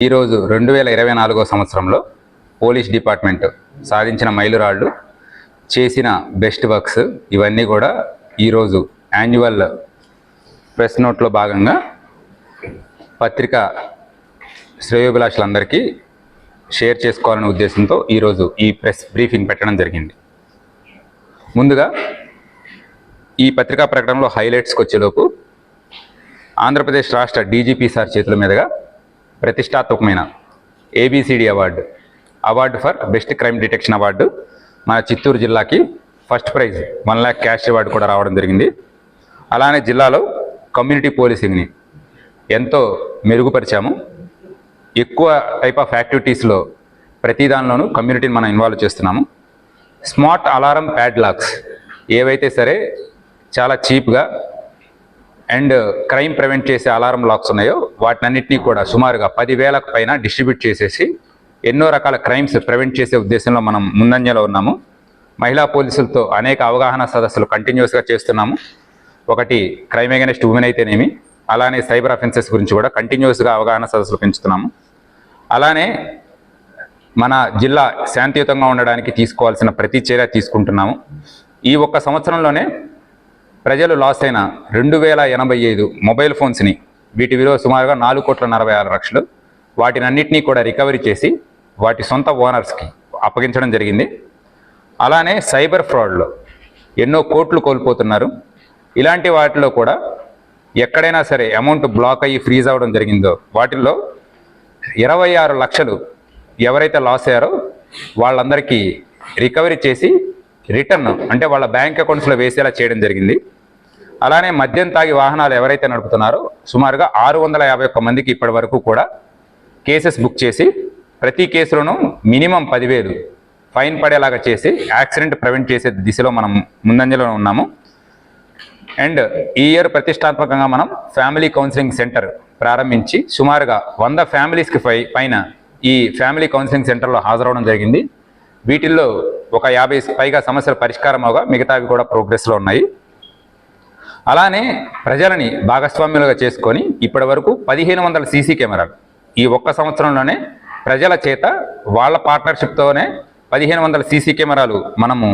ఈరోజు రెండు వేల ఇరవై నాలుగో సంవత్సరంలో పోలీస్ డిపార్ట్మెంట్ సాధించిన మైలురాళ్ళు చేసిన బెస్ట్ వర్క్స్ ఇవన్నీ కూడా ఈరోజు యాన్యువల్ ప్రెస్ నోట్లో భాగంగా పత్రిక శ్రేయోభిలాషులందరికీ షేర్ చేసుకోవాలనే ఉద్దేశంతో ఈరోజు ఈ ప్రెస్ బ్రీఫింగ్ పెట్టడం జరిగింది. ముందుగా ఈ పత్రికా ప్రకటనలో హైలైట్స్కి వచ్చేలోపు ఆంధ్రప్రదేశ్ రాష్ట్ర డీజీపీ సార్ చేతుల మీదుగా ప్రతిష్టాత్మకమైన ABCD award. Award for best crime detection award. మన చిత్తూరు జిల్లాకి first prize one lakh cash award కూడా రావడం జరిగింది. అలానే జిల్లాలో కమ్యూనిటీ పోలీసింగ్ని ఎంతో మెరుగుపరిచాము. ఎక్కువ టైప్ ఆఫ్ యాక్టివిటీస్లో ప్రతి దానిలోనూ కమ్యూనిటీని మనం ఇన్వాల్వ్ చేస్తున్నాము. స్మార్ట్ అలారం ప్యాడ్ లాక్స్ ఏవైతే సరే చాలా చీప్గా అండ్ క్రైమ్ ప్రివెంట్ చేసే అలారం లాక్స్ ఉన్నాయో వాటినన్నింటినీ కూడా సుమారుగా పదివేలకు పైన డిస్ట్రిబ్యూట్ చేసేసి ఎన్నో రకాల క్రైమ్స్ ప్రివెంట్ చేసే ఉద్దేశంలో మనం ముందంజలో ఉన్నాము. మహిళా పోలీసులతో అనేక అవగాహన సదస్సులు కంటిన్యూస్గా చేస్తున్నాము. ఒకటి క్రైమ్ అగెనిస్ట్ ఉమెన్ అయితేనేమి? అలానే సైబర్ అఫెన్సెస్ గురించి కూడా కంటిన్యూస్గా అవగాహన సదస్సులు పెంచుతున్నాము. అలానే మన జిల్లా శాంతియుతంగా ఉండడానికి తీసుకోవాల్సిన ప్రతి చర్య తీసుకుంటున్నాము. ఈ ఒక్క సంవత్సరంలోనే ప్రజలు లాస్ అయిన రెండు వేల ఎనభై ఐదు మొబైల్ ఫోన్స్ని వీటి విలువ సుమారుగా నాలుగు కోట్ల నలభై ఆరు లక్షలు. వాటినన్నింటినీ కూడా రికవరీ చేసి వాటి సొంత ఓనర్స్కి అప్పగించడం జరిగింది. అలానే సైబర్ ఫ్రాడ్లో ఎన్నో కోట్లు కోల్పోతున్నారు. ఇలాంటి వాటిలో కూడా ఎక్కడైనా సరే అమౌంట్ బ్లాక్ అయ్యి ఫ్రీజ్ అవ్వడం జరిగిందో వాటిల్లో ఇరవై ఆరు లక్షలు ఎవరైతే లాస్ అయ్యారో వాళ్ళందరికీ రికవరీ చేసి రిటర్న్ అంటే వాళ్ళ బ్యాంక్ అకౌంట్స్లో వేసేలా చేయడం జరిగింది. అలానే మద్యం తాగి వాహనాలు ఎవరైతే నడుపుతున్నారో సుమారుగా ఆరు వందల యాభై ఒక్క మందికి ఇప్పటి వరకు కూడా కేసెస్ బుక్ చేసి ప్రతి కేసులోనూ మినిమం పదివేలు ఫైన్ పడేలాగా చేసి యాక్సిడెంట్ ప్రివెంట్ చేసే దిశలో మనం ముందంజలో ఉన్నాము. అండ్ ఈ ఇయర్ ప్రతిష్టాత్మకంగా మనం ఫ్యామిలీ కౌన్సిలింగ్ సెంటర్ ప్రారంభించి సుమారుగా వంద ఫ్యామిలీస్కి పై పైన ఈ ఫ్యామిలీ కౌన్సిలింగ్ సెంటర్లో హాజరవడం జరిగింది. వీటిల్లో ఒక యాభై పైగా సమస్యల పరిష్కారం అవగా మిగతావి కూడా ప్రోగ్రెస్లో ఉన్నాయి. అలానే ప్రజలని భాగస్వామ్యులుగా చేసుకొని ఇప్పటి వరకు పదిహేను వందల సీసీ కెమెరాలు. ఈ ఒక్క సంవత్సరంలోనే ప్రజల చేత వాళ్ళ పార్ట్నర్షిప్తోనే పదిహేను వందల సీసీ కెమెరాలు మనము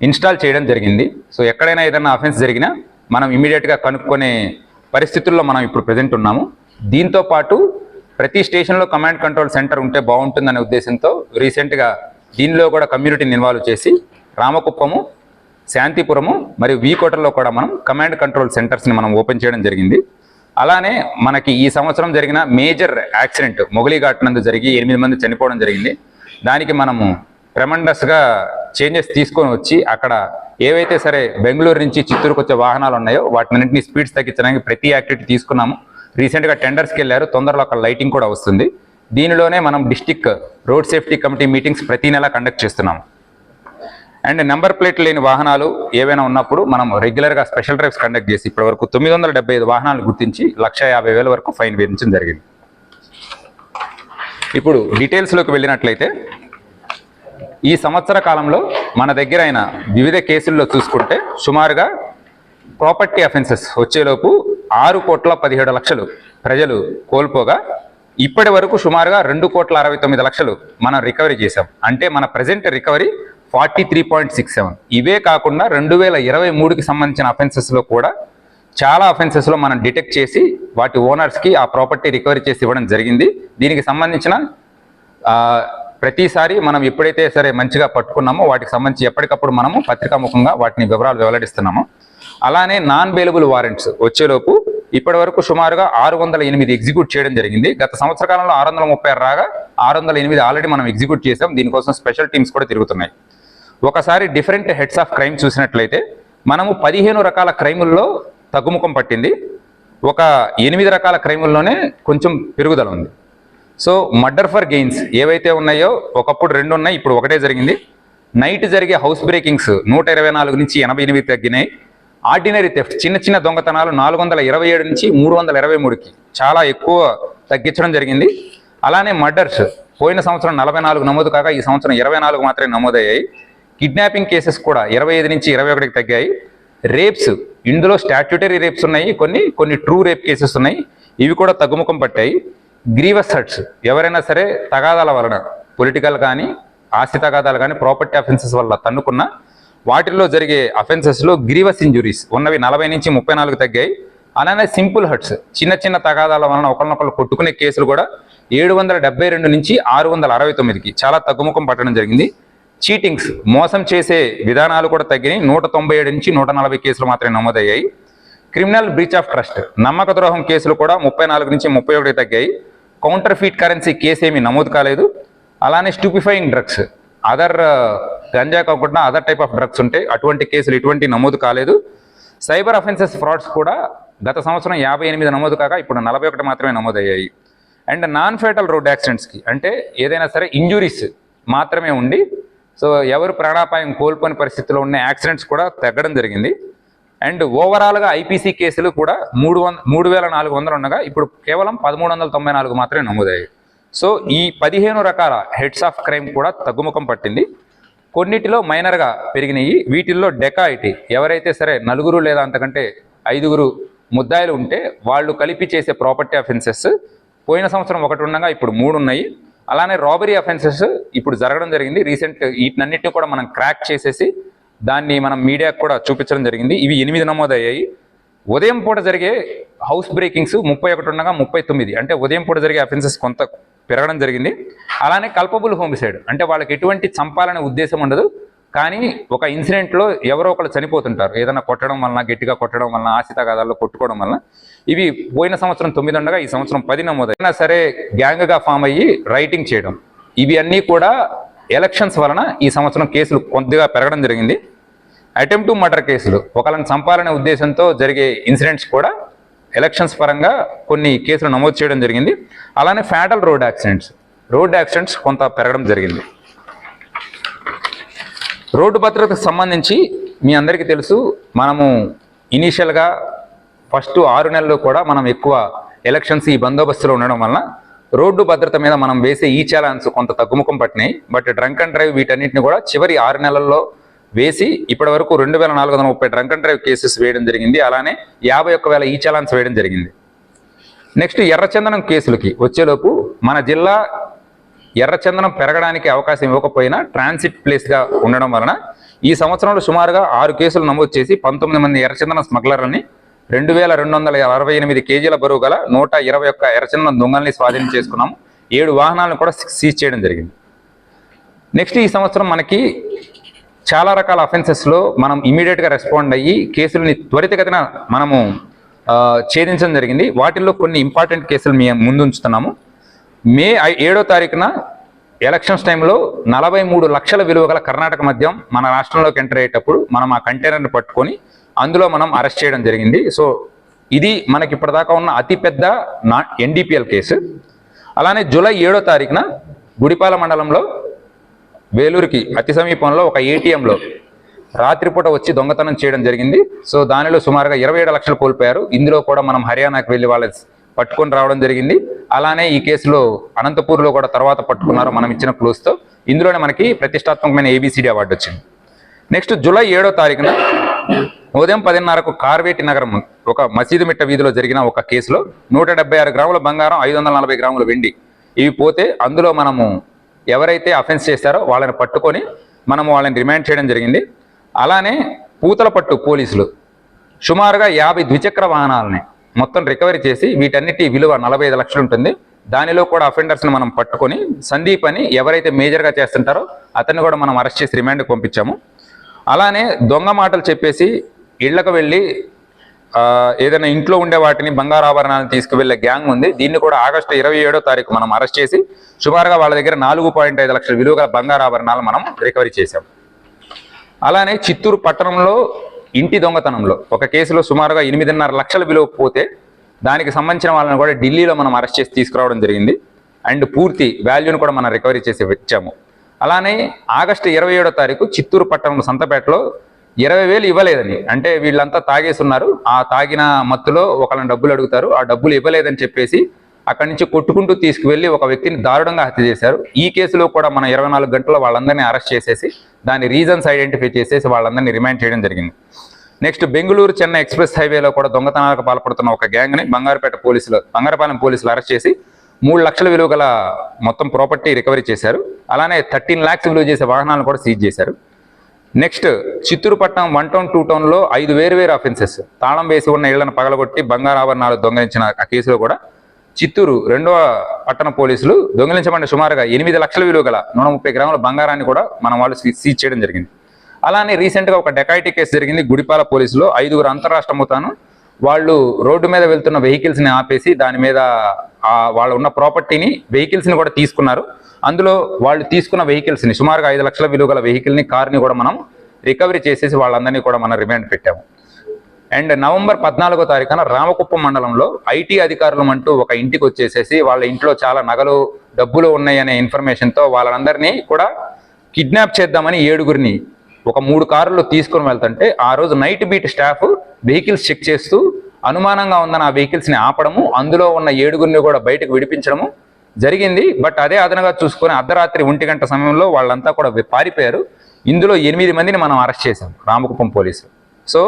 ఇన్స్టాల్ చేయడం జరిగింది. సో ఎక్కడైనా ఏదైనా అఫెన్స్ జరిగినా మనం ఇమీడియట్గా కనుక్కునే పరిస్థితుల్లో మనం ఇప్పుడు ప్రజెంట్ ఉన్నాము. దీంతో పాటు ప్రతి స్టేషన్లో కమాండ్ కంట్రోల్ సెంటర్ ఉంటే బాగుంటుందనే ఉద్దేశంతో రీసెంట్గా దీనిలో కూడా కమ్యూనిటీని ఇన్వాల్వ్ చేసి రామకుప్పము శాంతిపురము మరియు వీకోటలో కూడా మనం కమాండ్ కంట్రోల్ సెంటర్స్ని మనం ఓపెన్ చేయడం జరిగింది. అలానే మనకి ఈ సంవత్సరం జరిగిన మేజర్ యాక్సిడెంట్ మొగలిఘాట్ నందు జరిగి ఎనిమిది మంది చనిపోవడం జరిగింది. దానికి మనము ట్రెమండస్గా చేంజెస్ తీసుకొని వచ్చి అక్కడ ఏవైతే సరే బెంగళూరు నుంచి చిత్తూరుకు వచ్చే వాహనాలు ఉన్నాయో వాటినన్నింటినీ స్పీడ్స్ తగ్గించడానికి ప్రతి యాక్టివిటీ తీసుకున్నాము. రీసెంట్గా టెండర్స్కి వెళ్ళారు. తొందరలో అక్కడ లైటింగ్ కూడా వస్తుంది. దీనిలోనే మనం district road safety committee meetings ప్రతి నెల కండక్ట్ చేస్తున్నాం అండ్ నెంబర్ ప్లేట్ లేని వాహనాలు ఏవైనా ఉన్నప్పుడు మనం రెగ్యులర్గా స్పెషల్ డ్రైవ్స్ కండక్ట్ చేసి ఇప్పటి వరకు తొమ్మిది వందల డెబ్బై ఐదు వాహనాలు గుర్తించి లక్ష యాభై వేల వరకు ఫైన్ విధించడం జరిగింది. ఇప్పుడు డీటెయిల్స్లోకి వెళ్ళినట్లయితే ఈ సంవత్సర కాలంలో మన దగ్గర అయిన వివిధ కేసుల్లో చూసుకుంటే సుమారుగా ప్రాపర్టీ అఫెన్సెస్ వచ్చేలోపు ఆరు కోట్ల పదిహేడు లక్షలు ప్రజలు కోల్పోగా ఇప్పటి వరకు సుమారుగా రెండు కోట్ల అరవై తొమ్మిది లక్షలు మనం రికవరీ చేసాం అంటే మన present recovery forty three point six seven. ఇవే కాకుండా రెండు వేల ఇరవై మూడుకి సంబంధించిన అఫెన్సెస్లో కూడా చాలా అఫెన్సెస్లో మనం డిటెక్ట్ చేసి వాటి ఓనర్స్కి ఆ ప్రాపర్టీ రికవరీ చేసి ఇవ్వడం జరిగింది. దీనికి సంబంధించిన ప్రతిసారి మనం ఎప్పుడైతే సరే మంచిగా పట్టుకున్నామో వాటికి సంబంధించి ఎప్పటికప్పుడు మనము పత్రికాముఖంగా వాటిని వివరాలు వెల్లడిస్తున్నాము అలానే నాన్ బెయిలబుల్ వారెంట్స్ వచ్చేలోపు ఇప్పటి వరకు సుమారుగా ఆరు వందల ఎనిమిది ఎగ్జిక్యూట్ చేయడం జరిగింది. గత సంవత్సర కాలంలో ఆరు వందల ముప్పై రాగా ఆరు వందల ఎనిమిది ఆల్రెడీ మనం ఎగ్జిక్యూట్ చేసాం దీనికోసం స్పెషల్ టీమ్స్ కూడా తిరుగుతున్నాయి. ఒకసారి డిఫరెంట్ హెడ్స్ ఆఫ్ క్రైమ్ చూసినట్లయితే మనము పదిహేను రకాల క్రైముల్లో తగ్గుముఖం పట్టింది. ఒక ఎనిమిది రకాల క్రైముల్లోనే కొంచెం పెరుగుదల ఉంది. సో మర్డర్ ఫర్ గెయిన్స్ ఏవైతే ఉన్నాయో ఒకప్పుడు రెండు ఉన్నాయి ఇప్పుడు ఒకటే జరిగింది. నైట్ జరిగే హౌస్ బ్రేకింగ్స్ నూట ఇరవై నాలుగు నుంచి ఎనభై ఎనిమిది తగ్గినాయి. ఆర్డినరీ థెఫ్ట్ చిన్న చిన్న దొంగతనాలు నాలుగు వందల ఇరవై ఏడు నుంచి మూడు వందల ఇరవై మూడుకి చాలా ఎక్కువ తగ్గించడం జరిగింది. అలానే మర్డర్స్ పోయిన సంవత్సరం నలభై నాలుగు నమోదు కాగా ఈ సంవత్సరం ఇరవై నాలుగు మాత్రమే నమోదయ్యాయి. కిడ్నాపింగ్ కేసెస్ కూడా ఇరవై ఐదు నుంచి ఇరవై ఒకటికి తగ్గాయి. రేప్స్ ఇందులో స్టాట్యూటరీ రేప్స్ ఉన్నాయి కొన్ని కొన్ని ట్రూ రేప్ కేసెస్ ఉన్నాయి. ఇవి కూడా తగ్గుముఖం పట్టాయి. గ్రీవస్ హర్ట్స్ ఎవరైనా సరే తగాదాల వలన పొలిటికల్ కానీ ఆస్తి తగాదాలు కానీ ప్రాపర్టీ అఫెన్సెస్ వల్ల తన్నుకున్న వాటిల్లో జరిగే అఫెన్సెస్లో గ్రీవస్ ఇంజురీస్ ఉన్నవి నలభై నుంచి ముప్పై నాలుగు తగ్గాయి. అలానే సింపుల్ హర్ట్స్ చిన్న చిన్న తగాదాల వలన ఒకరినొకరు కొట్టుకునే కేసులు కూడా ఏడు వందల డెబ్బై రెండు నుంచి ఆరు వందల అరవై తొమ్మిదికి చాలా తగ్గుముఖం పట్టడం జరిగింది. చీటింగ్స్ మోసం చేసే విధానాలు కూడా తగ్గినాయి. నూట తొంభై ఏడు నుంచి నూట నలభై కేసులు మాత్రమే నమోదయ్యాయి. క్రిమినల్ బ్రీచ్ ఆఫ్ ట్రస్ట్ నమ్మక ద్రోహం కేసులు కూడా ముప్పై నాలుగు నుంచి ముప్పై ఒకటి తగ్గాయి. కౌంటర్ ఫీట్ కరెన్సీ కేసు ఏమీ నమోదు కాలేదు. అలానే స్టూపిఫైయింగ్ డ్రగ్స్ అదర్ గంజా కాకుండా అదర్ టైప్ ఆఫ్ డ్రగ్స్ ఉంటాయి అటువంటి కేసులు ఇటువంటి నమోదు కాలేదు. సైబర్ అఫెన్సెస్ ఫ్రాడ్స్ కూడా గత సంవత్సరం యాభై ఎనిమిది నమోదు కాగా ఇప్పుడు నలభై ఒకటి మాత్రమే నమోదయ్యాయి. అండ్ నాన్ ఫేటల్ రోడ్ యాక్సిడెంట్స్కి అంటే ఏదైనా సరే ఇంజురీస్ మాత్రమే ఉండి సో ఎవరు ప్రాణాపాయం కోల్పోని పరిస్థితిలో ఉన్న యాక్సిడెంట్స్ కూడా తగ్గడం జరిగింది. అండ్ ఓవరాల్గా ఐపీసీ కేసులు కూడా మూడు వంద మూడు వేల నాలుగు వందలు ఉండగా ఇప్పుడు కేవలం పదమూడు వందల తొంభై నాలుగు మాత్రమే నమోదయ్యాయి. సో ఈ పదిహేను రకాల హెడ్స్ ఆఫ్ క్రైమ్ కూడా తగ్గుముఖం పట్టింది. కొన్నిటిలో మైనర్గా పెరిగినాయి. వీటిల్లో డెకాయిటీ ఎవరైతే సరే నలుగురు లేదా అంతకంటే ఐదుగురు ముద్దాయిలు ఉంటే వాళ్ళు కలిపి చేసే ప్రాపర్టీ అఫెన్సెస్ పోయిన సంవత్సరం ఒకటి ఉండగా ఇప్పుడు మూడు ఉన్నాయి. అలానే రాబరీ అఫెన్సెస్ ఇప్పుడు జరగడం జరిగింది. రీసెంట్ వీటినన్నిటిని కూడా మనం క్రాక్ చేసేసి దాన్ని మనం మీడియాకు కూడా చూపించడం జరిగింది. ఇవి ఎనిమిది నమోదయ్యాయి. ఉదయం పూట జరిగే హౌస్ బ్రేకింగ్స్ ముప్పై ఒకటి ఉండగా ముప్పై తొమ్మిది. అంటే ఉదయం పూట జరిగే అఫెన్సెస్ కొంత పెరగడం జరిగింది. అలానే కల్పబుల్ హోమిసైడ్ అంటే వాళ్ళకి ఎటువంటి చంపాలనే ఉద్దేశం ఉండదు. కానీ ఒక ఇన్సిడెంట్లో ఎవరో ఒకరు చనిపోతుంటారు. ఏదైనా కొట్టడం వలన గట్టిగా కొట్టడం వలన ఆశితగాదాల్లో కొట్టుకోవడం వలన. ఇవి పోయిన సంవత్సరం తొమ్మిది ఉండగా ఈ సంవత్సరం పది నమోదైనా సరే గ్యాంగ్గా ఫామ్ అయ్యి రైటింగ్ చేయడం. ఇవి అన్నీ కూడా ఎలక్షన్స్ వలన ఈ సంవత్సరం కేసులు కొద్దిగా పెరగడం జరిగింది. అటెంప్ట్ టు మర్డర్ కేసులు ఒకళ్ళని చంపాలనే ఉద్దేశంతో జరిగే ఇన్సిడెంట్స్ కూడా ఎలక్షన్స్ పరంగా కొన్ని కేసులు నమోదు చేయడం జరిగింది. అలానే fatal road accidents road accidents కొంత పెరగడం జరిగింది. రోడ్డు భద్రతకు సంబంధించి మీ అందరికీ తెలుసు మనము ఇనీషియల్గా ఫస్ట్ ఆరు నెలలు కూడా మనం ఎక్కువ ఎలక్షన్స్ ఈ బందోబస్తులో ఉండడం వలన రోడ్డు భద్రత మీద మనం వేసే ఈ ఛాలెంజ్ కొంత తగ్గుముఖం పట్టినాయి. బట్ డ్రంక్ అండ్ డ్రైవ్ వీటన్నిటిని కూడా చివరి ఆరు నెలల్లో వేసి ఇప్పటి వరకు రెండు వేల నాలుగు వందల ముప్పై డ్రంక్ అండ్ డ్రైవ్ కేసెస్ వేయడం జరిగింది. అలానే యాభై ఒక్క వేల ఈ ఛాలెంజ్ వేయడం జరిగింది. నెక్స్ట్ ఎర్రచందనం కేసులకి వచ్చేలోపు మన జిల్లా ఎర్రచందనం పెరగడానికి అవకాశం ఇవ్వకపోయినా ట్రాన్సిట్ ప్లేస్గా ఉండడం వలన ఈ సంవత్సరంలో సుమారుగా ఆరు కేసులు నమోదు చేసి పంతొమ్మిది మంది ఎర్రచందనం స్మగ్లర్లని రెండు వేల రెండు వందల అరవై ఎనిమిది కేజీల బరువు గల నూట ఇరవై ఒక్క ఎర్రచందనం దొంగల్ని స్వాధీనం చేసుకున్నాం. ఏడు వాహనాలను కూడా సీజ్ చేయడం జరిగింది. నెక్స్ట్ ఈ సంవత్సరం మనకి చాలా రకాల అఫెన్సెస్లో మనం ఇమీడియట్గా రెస్పాండ్ అయ్యి కేసులని త్వరితగతిన మనము ఛేదించడం జరిగింది. వాటిల్లో కొన్ని ఇంపార్టెంట్ కేసులు మేము ముందు ఉంచుతున్నాము మే ఐ- ఏడో తారీఖున ఎలక్షన్స్ టైంలో నలభై మూడు లక్షల విలువ గల కర్ణాటక మద్యం మన రాష్ట్రంలోకి ఎంటర్ అయ్యేటప్పుడు మనం ఆ కంటైనర్ని పట్టుకొని అందులో మనం అరెస్ట్ చేయడం జరిగింది. సో ఇది మనకి ఇప్పటిదాకా ఉన్న అతిపెద్ద నా ఎన్డీపీఎల్ కేసు. అలానే జూలై ఏడో తారీఖున గుడిపాల మండలంలో వేలూరుకి అతి సమీపంలో ఒక ఏటీఎంలో రాత్రిపూట వచ్చి దొంగతనం చేయడం జరిగింది. సో దానిలో సుమారుగా ఇరవై ఏడు లక్షలు కోల్పోయారు. ఇందులో కూడా మనం హర్యానాకు వెళ్ళి వాళ్ళ పట్టుకొని రావడం జరిగింది. అలానే ఈ కేసులో అనంతపూర్లో కూడా తర్వాత పట్టుకున్నారు మనం ఇచ్చిన క్లూస్తో. ఇందులోనే మనకి ప్రతిష్టాత్మకమైన ఏబిసిడి అవార్డు వచ్చింది. నెక్స్ట్ జూలై ఏడో తారీఖున ఉదయం పదిన్నరకు కార్వేటి నగరం ఒక మసీదు మిట్ట వీధిలో జరిగిన ఒక కేసులో నూట ఆరు గ్రాముల బంగారం ఐదు వందల నలభై గ్రాముల వెండి. ఇవి పోతే అందులో మనము ఎవరైతే అఫెన్స్ చేశారో వాళ్ళని పట్టుకొని మనము వాళ్ళని రిమాండ్ చేయడం జరిగింది. అలానే పూతలపట్టు పోలీసులు సుమారుగా యాభై ద్విచక్ర వాహనాలని మొత్తం రికవరీ చేసి వీటన్నిటి విలువ నలభై ఐదు లక్షలు ఉంటుంది. దానిలో కూడా అఫెండర్స్ని మనం పట్టుకొని సందీప్ అని ఎవరైతే మేజర్గా చేస్తుంటారో అతన్ని కూడా మనం అరెస్ట్ చేసి రిమాండ్కి పంపించాము. అలానే దొంగ మాటలు చెప్పేసి ఇళ్ళకు వెళ్ళి ఏదైనా ఇంట్లో ఉండే వాటిని బంగారు ఆభరణాలను తీసుకువెళ్ళే గ్యాంగ్ ఉంది. దీన్ని కూడా ఆగస్టు ఇరవై ఏడో తారీఖు మనం అరెస్ట్ చేసి సుమారుగా వాళ్ళ దగ్గర నాలుగు పాయింట్ ఐదు లక్షల విలువ గల బంగారు ఆభరణాలు మనం రికవరీ చేశాం. అలానే చిత్తూరు పట్టణంలో ఇంటి దొంగతనంలో ఒక కేసులో సుమారుగా ఎనిమిదిన్నర లక్షల విలువ పోతే దానికి సంబంధించిన వాళ్ళని కూడా ఢిల్లీలో మనం అరెస్ట్ చేసి తీసుకురావడం జరిగింది. అండ్ పూర్తి వాల్యూని కూడా మనం రికవరీ చేసి ఇచ్చాము అలానే ఆగస్టు ఇరవై ఏడో తారీఖు చిత్తూరు పట్టణం సంతపేటలో ఇరవై వేలు ఇవ్వలేదని. అంటే వీళ్ళంతా తాగేస్తున్నారు. ఆ తాగిన మత్తులో ఒకళ్ళని డబ్బులు అడుగుతారు. ఆ డబ్బులు ఇవ్వలేదని చెప్పేసి అక్కడి నుంచి కొట్టుకుంటూ తీసుకువెళ్ళి ఒక వ్యక్తిని దారుణంగా హత్య చేశారు. ఈ కేసులో కూడా మన ఇరవై నాలుగు గంటల్లో వాళ్ళందరినీ అరెస్ట్ చేసేసి దాని రీజన్స్ ఐడెంటిఫై చేసేసి వాళ్ళందరినీ రిమాండ్ చేయడం జరిగింది. నెక్స్ట్ బెంగళూరు చెన్నై ఎక్స్ప్రెస్ హైవేలో కూడా దొంగతనాలకు పాల్పడుతున్న ఒక గ్యాంగ్ని బంగారుపేట పోలీసులు బంగారపాలెం పోలీసులు అరెస్ట్ చేసి మూడు లక్షల విలువ గల మొత్తం ప్రాపర్టీ రికవరీ చేశారు. అలానే థర్టీన్ ల్యాక్స్ విలువ చేసే వాహనాలను కూడా సీజ్ చేశారు. నెక్స్ట్ చిత్తూరు పట్టణం వన్ టౌన్ టూ టౌన్లో ఐదు వేరు వేరు అఫెన్సెస్ తాళం వేసి ఉన్న ఇళ్ళను పగలగొట్టి బంగారు ఆభరణాలు దొంగలించిన ఆ కేసులో కూడా చిత్తూరు రెండవ పట్టణ పోలీసులు దొంగిలించబడిన సుమారుగా ఎనిమిది లక్షల విలువ గల నూట ముప్పై గ్రాముల బంగారాన్ని కూడా మన వాళ్ళు సీజ్ చేయడం జరిగింది. అలానే రీసెంట్గా ఒక డెకాయిటీ కేసు జరిగింది గుడిపాల పోలీసులో. ఐదుగురు అంతరాష్ట్ర మొత్తాను వాళ్ళు రోడ్డు మీద వెళ్తున్న వెహికల్స్ని ఆపేసి దాని మీద వాళ్ళు ఉన్న ప్రాపర్టీని వెహికల్స్ని కూడా తీసుకున్నారు. అందులో వాళ్ళు తీసుకున్న వెహికల్స్ని సుమారుగా ఐదు లక్షల విలువ గల వెహికల్ని కార్ని కూడా మనం రికవరీ చేసేసి వాళ్ళందరినీ కూడా మనం రిమాండ్ పెట్టాము. అండ్ నవంబర్ పద్నాలుగో తారీఖున రామకుప్పం మండలంలో ఐటీ అధికారులు అంటూ ఒక ఇంటికి వచ్చేసేసి వాళ్ళ ఇంట్లో చాలా నగలు డబ్బులు ఉన్నాయనే ఇన్ఫర్మేషన్తో వాళ్ళందరినీ కూడా కిడ్నాప్ చేద్దామని ఏడుగురిని ఒక మూడు కార్లు తీసుకొని వెళ్తుంటే ఆ రోజు night beat staff vehicles check చేస్తూ అనుమానంగా ఉందని ఆ వెహికల్స్ని ఆపడము అందులో ఉన్న ఏడుగురిని కూడా బయటకు విడిపించడము జరిగింది. బట్ అదే అదనగా చూసుకొని అర్ధరాత్రి ఒంటి గంట సమయంలో వాళ్ళంతా కూడా పారిపోయారు. ఇందులో ఎనిమిది మందిని మనం అరెస్ట్ చేశాం రామకుప్పం పోలీసు సో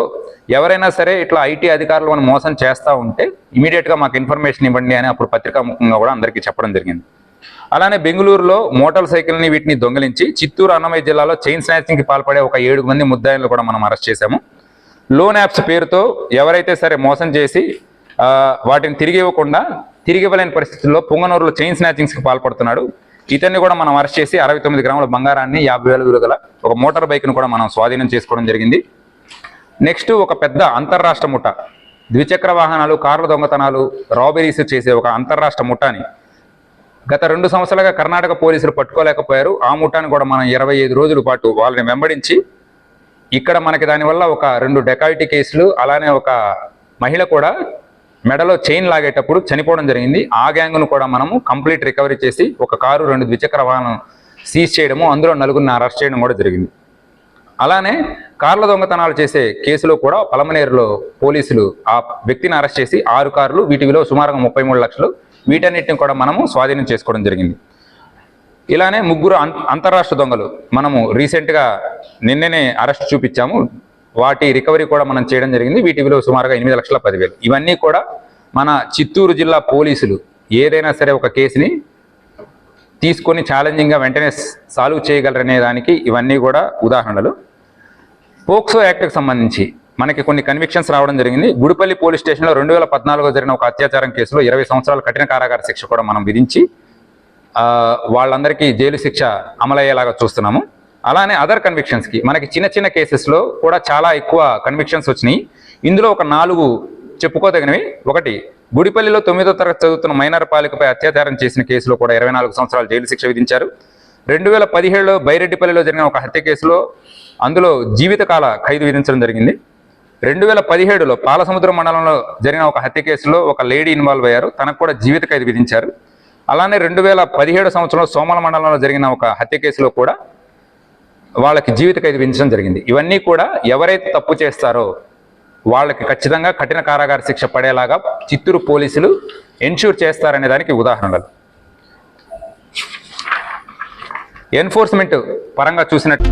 ఎవరైనా సరే ఇట్లా ఐటీ అధికారులు మనం మోసం చేస్తూ ఉంటే ఇమీడియట్గా మాకు ఇన్ఫర్మేషన్ ఇవ్వండి అని అప్పుడు పత్రికాముఖంగా కూడా అందరికీ చెప్పడం జరిగింది. అలానే బెంగళూరులో మోటార్ సైకిల్ని వీటిని దొంగిలించి చిత్తూరు అన్నమయ్య జిల్లాలో చైన్ స్నాచింగ్కి పాల్పడే ఒక ఏడు మంది ముద్దాయిలను కూడా మనం అరెస్ట్ చేశాము. లోన్ యాప్స్ పేరుతో ఎవరైతే సరే మోసం చేసి వాటిని తిరిగి ఇవ్వకుండా తిరిగి ఇవ్వలేని పరిస్థితుల్లో పొంగనూరులో చైన్ స్నాచింగ్స్కి పాల్పడుతున్నాడు. ఇతన్ని కూడా మనం అరెస్ట్ చేసి అరవై తొమ్మిది గ్రాముల బంగారాన్ని యాభై వేల విలువ గల ఒక మోటార్ బైక్ను కూడా మనం స్వాధీనం చేసుకోవడం జరిగింది. నెక్స్ట్ ఒక పెద్ద అంతర్రాష్ట్ర ముఠ ద్విచక్ర వాహనాలు కార్ల దొంగతనాలు రాబరీస్ చేసే ఒక అంతర్రాష్ట్ర ముఠాని గత రెండు సంవత్సరాలుగా కర్ణాటక పోలీసులు పట్టుకోలేకపోయారు. ఆ ముఠాన్ని కూడా మనం ఇరవై ఐదు రోజుల పాటు వాళ్ళని వెంబడించి ఇక్కడ మనకి దానివల్ల ఒక రెండు డెకాయిటీ కేసులు అలానే ఒక మహిళ కూడా మెడలో చైన్ లాగేటప్పుడు చనిపోవడం జరిగింది. ఆ గ్యాంగ్ను కూడా మనము కంప్లీట్ రికవరీ చేసి ఒక కారు రెండు ద్విచక్ర వాహనం సీజ్ చేయడము అందులో నలుగురిని అరెస్ట్ చేయడం కూడా జరిగింది. అలానే కార్ల దొంగతనాలు చేసే కేసులో కూడా పలమనేరులో పోలీసులు ఆ వ్యక్తిని అరెస్ట్ చేసి ఆరు కార్లు వీటి విలువ సుమారుగా ముప్పై మూడు లక్షలు వీటన్నిటిని కూడా మనము స్వాధీనం చేసుకోవడం జరిగింది. ఇలానే ముగ్గురు అం- అంతర్రాష్ట్ర దొంగలు మనము రీసెంట్గా నిన్ననే అరెస్ట్ చూపించాము. వాటి రికవరీ కూడా మనం చేయడం జరిగింది. వీటి విలువ సుమారుగా ఎనిమిది లక్షల పదివేలు. ఇవన్నీ కూడా మన చిత్తూరు జిల్లా పోలీసులు ఏదైనా సరే ఒక కేసుని తీసుకొని ఛాలెంజింగ్గా వెంటనే సాల్వ్ చేయగలరనే దానికి ఇవన్నీ కూడా ఉదాహరణలు. పోక్సో యాక్ట్కి సంబంధించి మనకి కొన్ని కన్విక్షన్స్ రావడం జరిగింది. గుడిపల్లి పోలీస్ స్టేషన్లో రెండు వేల పద్నాలుగులో జరిగిన ఒక అత్యాచారం కేసులో ఇరవై సంవత్సరాల కఠిన కారాగార శిక్ష కూడా మనం విధించి వాళ్ళందరికీ జైలు శిక్ష అమలయ్యేలాగా చూస్తున్నాము. అలానే అదర్ కన్విక్షన్స్కి మనకి చిన్న చిన్న కేసెస్లో కూడా చాలా ఎక్కువ కన్విక్షన్స్ వచ్చినాయి. ఇందులో ఒక నాలుగు చెప్పుకోదగినవి. ఒకటి గుడిపల్లిలో తొమ్మిదో తరగతి చదువుతున్న మైనర్ పాలికపై అత్యాచారం చేసిన కేసులో కూడా ఇరవై నాలుగు సంవత్సరాలు జైలు శిక్ష విధించారు. రెండు వేల పదిహేడులో బైరెడ్డిపల్లిలో జరిగిన ఒక హత్య కేసులో అందులో జీవితకాల ఖైదు విధించడం జరిగింది. రెండు వేల పదిహేడులో పాలసముద్రం మండలంలో జరిగిన ఒక హత్య కేసులో ఒక లేడీ ఇన్వాల్వ్ అయ్యారు. తనకు కూడా జీవిత ఖైదు విధించారు. అలానే రెండు వేల పదిహేడు సంవత్సరంలో సోమల మండలంలో జరిగిన ఒక హత్య కేసులో కూడా వాళ్ళకి జీవిత ఖైదు విధించడం జరిగింది. ఇవన్నీ కూడా ఎవరైతే తప్పు చేస్తారో వాళ్ళకి ఖచ్చితంగా కఠిన కారాగార శిక్ష పడేలాగా చిత్తూరు పోలీసులు ఎన్ష్యూర్ చేస్తారనే దానికి ఉదాహరణలు. ఎన్ఫోర్స్మెంట్ పరంగా చూసినట్టు